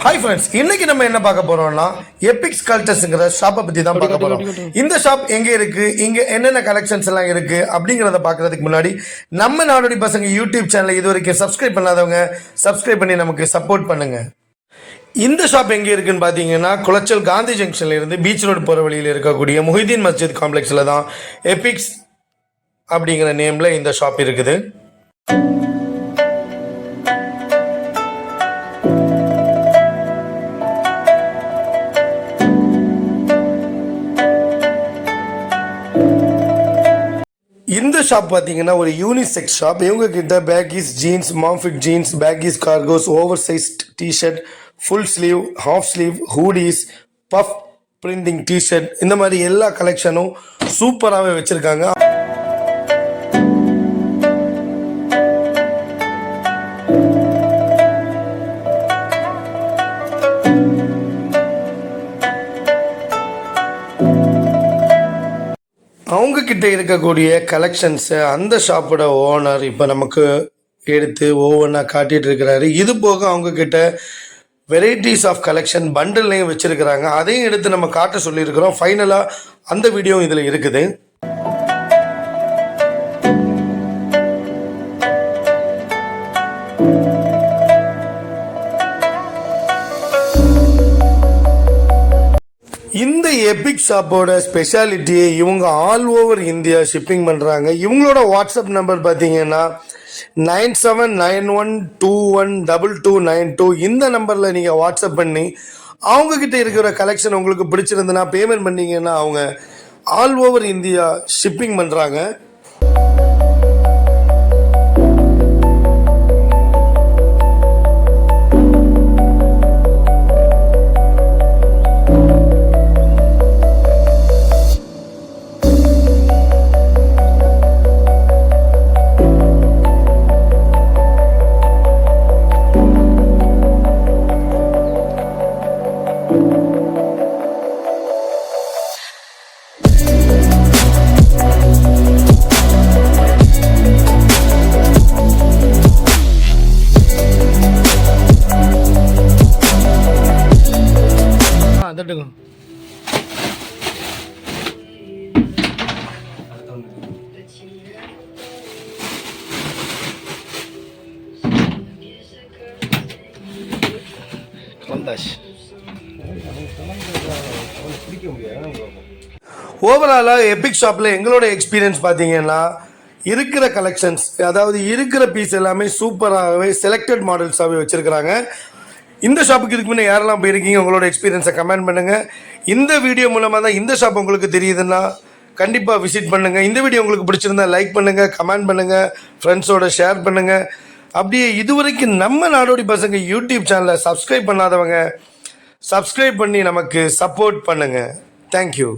Hi friends இன்னைக்கு நம்ம என்ன பார்க்க போறோம்னா எபிக்ஸ் கல்ச்சர்ஸ்ங்கிற ஷாப்பை பத்தி தான் பார்க்க போறோம். இந்த ஷாப் எங்க இருக்கு? இங்க என்னென்ன கலெக்ஷன்ஸ் எல்லாம் இருக்கு? அப்படிங்கறத பார்க்கறதுக்கு முன்னாடி நம்ம நாடோடி பசங்க யூடியூப் சேனலை இது வரைக்கும் சப்ஸ்கிரைப் பண்ணாதவங்க சப்ஸ்கிரைப் பண்ணி நமக்கு சப்போர்ட் பண்ணுங்க. இந்த ஷாப் எங்க இருக்குன்னு பாத்தீங்கன்னா குளச்சல் காந்தி ஜங்ஷன்ல இருந்து பீச் ரோடு போற வழியில் இருக்கக்கூடிய முஹிதீன் மஸ்ஜித் காம்ப்ளெக்ஸ்ல தான் எபிக்ஸ் அப்படிங்கிற நேம்ல இந்த ஷாப் இருக்குது. இந்த ஷாப் பார்த்தீங்கன்னா ஒரு யூனிசெக்ஸ் ஷாப் இவங்க கிட்ட baggies jeans mom fit jeans baggies cargos over size T shirt full sleeve half sleeve hoodies puff printing T shirt இந்த மாதிரி எல்லா கலெக்ஷனும் சூப்பராகவே வச்சுருக்காங்க. அவங்க அவங்கக்கிட்ட இருக்கக்கூடிய கலெக்ஷன்ஸை அந்த ஷாப்போட ஓனர் இப்போ நமக்கு எடுத்து ஒவ்வொன்றா காட்டிகிட்டு இருக்கிறாரு. இது போக அவங்கக்கிட்ட வெரைட்டிஸ் ஆஃப் கலெக்ஷன் பண்டில்லையும் வச்சுருக்கிறாங்க. அதையும் எடுத்து நம்ம காட்ட சொல்லியிருக்கிறோம். ஃபைனலாக அந்த வீடியோவும் இதில் இருக்குது. இந்த எபிக் ஷாப்போட ஸ்பெஷாலிட்டியை இவங்க ஆல் ஓவர் இந்தியா ஷிப்பிங் பண்ணுறாங்க இவங்களோட வாட்ஸ்அப் நம்பர் பார்த்தீங்கன்னா nine seven nine one two one double two nine two இந்த நம்பரில் நீங்கள் வாட்ஸ்அப் பண்ணி அவங்கக்கிட்ட இருக்கிற கலெக்ஷன் உங்களுக்கு பிடிச்சிருந்துன்னா பேமெண்ட் பண்ணீங்கன்னா அவங்க ஆல் ஓவர் இந்தியா ஷிப்பிங் பண்ணுறாங்க வந்தாச்சு ஓவராலாக எபிக் ஷாப்பில் எங்களோட எக்ஸ்பீரியன்ஸ் பார்த்தீங்கன்னா இருக்கிற கலெக்ஷன்ஸ் அதாவது இருக்கிற பீஸ் எல்லாமே சூப்பராகவே செலக்டட் மாடல்ஸாகவே வச்சுருக்கிறாங்க. இந்த ஷாப்புக்கு இதுக்கு முன்னே யாரெல்லாம் போயிருக்கீங்க உங்களோட எக்ஸ்பீரியன்ஸை கமெண்ட் பண்ணுங்கள் இந்த வீடியோ மூலமாக தான் இந்த ஷாப் உங்களுக்கு தெரியுதுன்னா கண்டிப்பாக விசிட் பண்ணுங்கள் இந்த வீடியோ உங்களுக்கு பிடிச்சிருந்தா லைக் பண்ணுங்கள் கமெண்ட் பண்ணுங்கள் ஃப்ரெண்ட்ஸோட ஷேர் பண்ணுங்கள் அப்படியே இதுவரைக்கும் நம்ம நாடோடி பசங்க யூடியூப் சேனலை சப்ஸ்கிரைப் பண்ணாதவங்க சப்ஸ்கிரைப் பண்ணி நமக்கு சப்போர்ட் பண்ணுங்கள் தேங்க்யூ